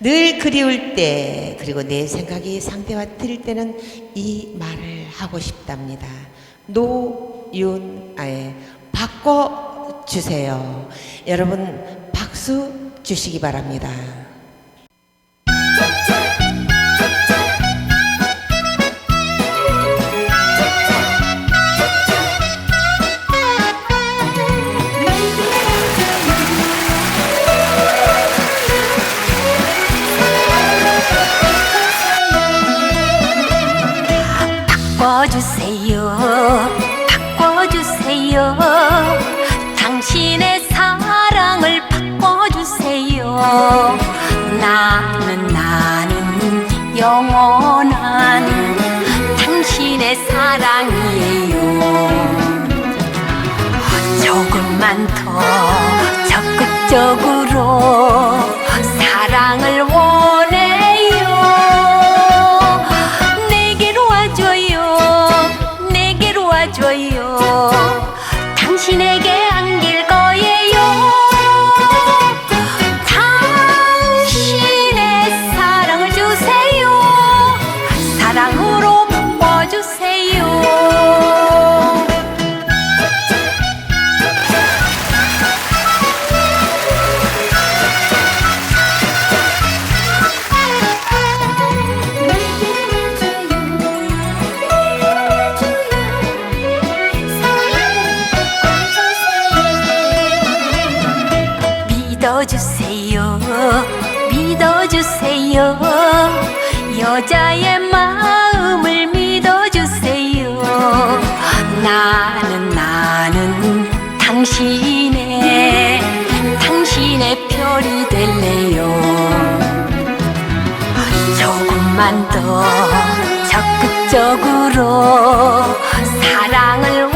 늘 그리울 때 그리고 내 생각이 상대와 틀릴 때는 이 말을 하고 싶답니다. 노윤 아예 바꿔 주세요. 여러분 박수 주시기 바랍니다. 바꿔주세요. 바꿔주세요. 당신의 사랑을 바꿔주세요. 나는 나는 영원한 당신의 사랑이에요. 조금만 더 믿어주세요. 믿어주세요. 여자의 마음을 믿어주세요. 나는 나는 당신의 당신의 별이 될래요. 조금만 더 적극적으로 사랑을